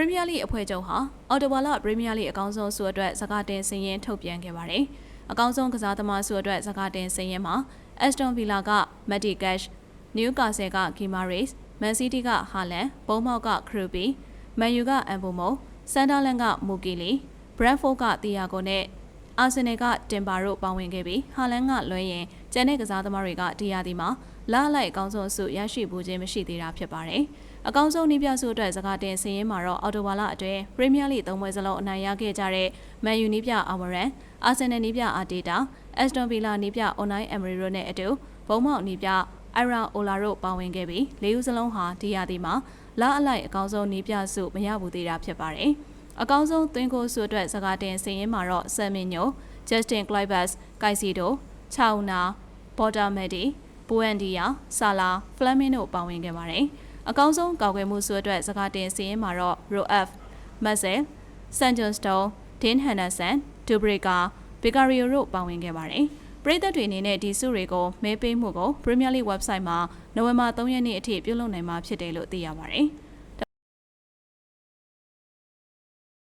Premier League အဖွဲ့ချုပ်ဟာအော်တိုဘာလ Premier League အကောင်းဆုံးဆုအတွက်စကားတင်စည်ရင်ထုတ်ပြန်ခဲ့ပါတယ်။အကောင်းဆုံးကစားသမားဆုအတွက်စကားတင်စည်ရင်မှာ Aston Villa က Matty Cash, Newcastle က Gimares, Man City က Haaland, Bournemouth က Krupi, Man U က Mbomo, Sunderland က Mukili, Brentford က Thiago နဲ့ အာဆင်နယ်ကတင်ပါတို့ပါဝင်ခဲ့ပြီးဟာလန်ကလွှဲရင်ကျန်တဲ့ကစားသမားတွေကဒီယာဒီမှာလာအလိုက်အကောင်းဆုံးဆုရရှိဖို့ခြင်းမရှိသေးတာဖြစ်ပါတယ်။အကောင်းဆုံးနည်းပြဆုအတွက်စကားတင်စင်ရင်မှာတော့အော်တိုဝါလာအတွင်းပရီးမီးယားလိသုံးပွဲစလုံးအနိုင်ရခဲ့ကြတဲ့မန်ယူနည်းပြအာမရန်အာဆင်နယ်နည်းပြအာတေတာအက်စတွန်ဗီလာနည်းပြအွန်လိုင်းအမရီရိုနဲ့အတူဘုံမောက်နည်းပြအိုင်ရာအိုလာတို့ပါဝင်ခဲ့ပြီးလေးဦးစလုံးဟာဒီယာဒီမှာလာအလိုက်အကောင်းဆုံးနည်းပြဆုမရဘူးသေးတာဖြစ်ပါတယ်။ အကောင်းဆုံးသွင်းကိုဆုအတွက်စကားတင်စင်ရင်မှာတော့ဆမ်မင်ညို Justin Kluivert, Caicedo, Chauna, Bottamedi, Buendia, Salah, Fleming တို့ပါဝင်ခဲ့ပါတယ်။အကောင်းဆုံးကောက်ွယ်မှုဆုအတွက်စကားတင်စီရင်မှာတော့ Roaf, Marcel, Sanjon Stone, Dean Henderson, Dubrega, Vicario တို့ပါဝင်ခဲ့ပါတယ်။ပရိသတ်တွေအနေနဲ့ဒီဆုတွေကိုမဲပေးမှုကို Premier League website မှာနိုဝင်ဘာ3ရက်နေ့အထိပြုလုပ်နိုင်မှာဖြစ်တယ်လို့သိရပါတယ်။